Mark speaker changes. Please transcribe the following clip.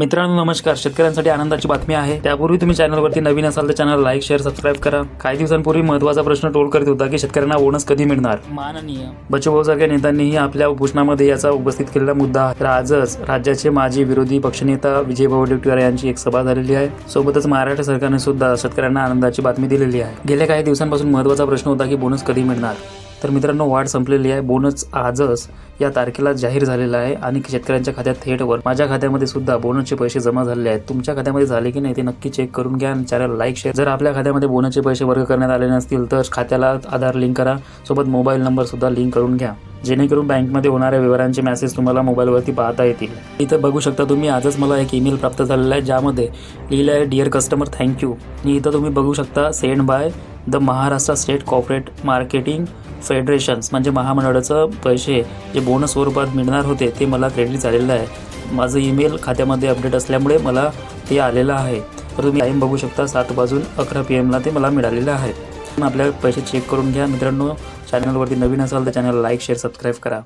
Speaker 1: मित्रांनो नमस्कार. शेतकऱ्यांसाठी आनंदाची बातमी आहे. त्यापूर्वी तुम्ही चॅनलवरती नवीन असाल तर चॅनल लाईक शेअर सबस्क्राईब करा. काही दिवसांपूर्वी महत्त्वाचा प्रश्न टोल करत होता की शेतकऱ्यांना बोनस कधी मिळणार?
Speaker 2: माननीय.
Speaker 1: बच्चूभाऊसारख्या नेत्यांनीही आपल्या उपोषणामध्ये याचा उपस्थित केलेला मुद्दा आहे. तर आजच राज्याचे माजी विरोधी पक्षनेता विजय वडेट्टीवार यांची एक सभा झालेली आहे. सोबतच महाराष्ट्र सरकारने सुद्धा शेतकऱ्यांना आनंदाची बातमी दिलेली आहे. गेल्या काही दिवसांपासून महत्त्वाचा प्रश्न होता की बोनस कधी मिळणार? तर मित्रांनो वाढ संपलेली आहे. बोनस आजच या तारखेला जाहीर झालेला आहे आणि शेतकऱ्यांच्या खात्यात थेटवर माझ्या खात्यामध्ये सुद्धा बोनसचे पैसे जमा झालेले आहेत. तुमच्या खात्यामध्ये झाले की नाही ते नक्की चेक करून घ्या आणि चॅनल लाईक शेअर जर आपल्या खात्यामध्ये बोनसचे पैसे वर्ग करण्यात आले नसतील तर खात्याला आधार लिंक करा. सोबत मोबाईल नंबरसुद्धा लिंक करून घ्या. जेणेकरून बँकमध्ये होणाऱ्या व्यवहारांचे मेसेज तुम्हाला मोबाईलवरती पाहता येतील. इथं बघू शकता तुम्ही आजच मला एक ईमेल प्राप्त झालेला आहे ज्यामध्ये लिहिलं आहे डिअर कस्टमर थँक्यू आणि इथं तुम्ही बघू शकता send by the Maharashtra state corporate marketing federations. म्हणजे महामंडळाचं पैसे जे बोनस स्वरूपात मिळणार होते ते मला क्रेडिट झालेलं आहे. माझं ईमेल खात्यामध्ये अपडेट असल्यामुळे मला ते आलेलं आहे. तर तुम्ही टाईम बघू शकता सात वाजून अकरा पी एमला ते मला मिळालेलं आहे. आपल्या पैसे चेक करून घ्या. मित्रांनो चॅनलवरती नवीन असाल तर चॅनल लाईक शेअर सबस्क्राईब करा.